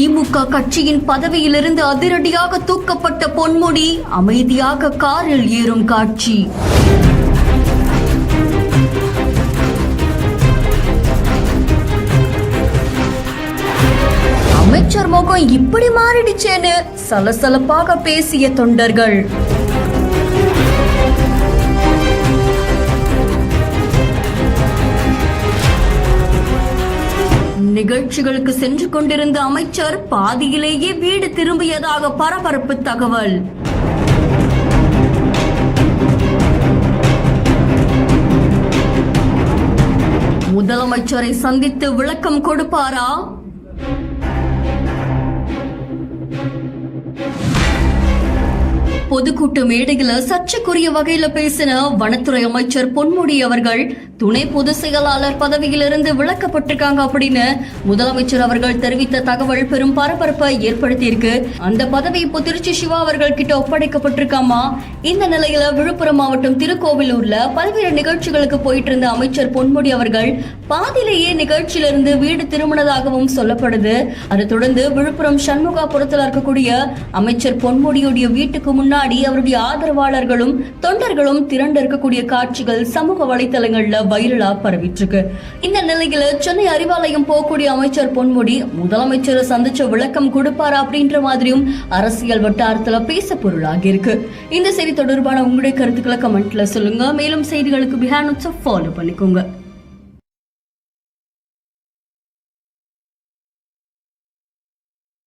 திமுக கட்சியின் பதவியிலிருந்து அதிரடியாக தூக்கப்பட்ட பொன்முடி அமைதியாக காரில் ஏறும் காட்சி. அமைச்சர் முகம் இப்படி மாறிடுச்சேன்னு சலசலப்பாக பேசிய தொண்டர்கள். நிகழ்ச்சிகளுக்கு சென்று கொண்டிருந்த அமைச்சர் பாதியிலேயே வீடு திரும்பியதாக பரபரப்பு தகவல். முதலமைச்சரை சந்தித்து விளக்கம் கொடுப்பாரா? பொதுக்கூட்ட மேடையில சர்ச்சைக்குரிய வகையில பேசின வனத்துறை அமைச்சர் பொன்முடி அவர்கள் துணை பொதுச் செயலாளர் பதவியிலிருந்து விலக்கப்பட்டிருக்காங்க அப்படின்னு முதலமைச்சர் அவர்கள் தெரிவித்த தகவல் பெரும் பரபரப்பை ஏற்படுத்தியிருக்கு. அந்த பதவி இப்போ திருச்சி சிவா அவர்கள் கிட்ட ஒப்படைக்கப்பட்டிருக்காமா? இந்த நிலையில விழுப்புரம் மாவட்டம் திருக்கோவிலூர்ல பல்வேறு நிகழ்ச்சிகளுக்கு போயிட்டு இருந்த அமைச்சர் பொன்முடி அவர்கள் பாதியிலேயே நிகழ்ச்சியிலிருந்து வீடு திரும்பினதாகவும் சொல்லப்படுது. அதை தொடர்ந்து விழுப்புரம் சண்முகாபுரத்தில் இருக்கக்கூடிய அமைச்சர் பொன்முடியுடைய வீட்டுக்கு முன்னாடி அவருடைய ஆதரவாளர்களும் தொண்டர்களும் திரண்டு இருக்கக்கூடிய காட்சிகள் சமூக வலைதளங்கள்ல வைரலா பரவிட்டு இருக்கு இந்த நிலையில சென்னை அறிவாலயம் போகக்கூடிய அமைச்சர் பொன்முடி முதலமைச்சரை சந்திச்ச விளக்கம் கொடுப்பாரா அப்படின்ற மாதிரியும் அரசியல் வட்டாரத்துல பேச பொருளாகி இருக்கு இந்த செய்தி தொடர்பான உங்களுடைய கருத்துக்களை கமெண்ட்ல சொல்லுங்க. மேலும் செய்திகளுக்கு பிஹான் ஃபாலோ பண்ணிக்கோங்க.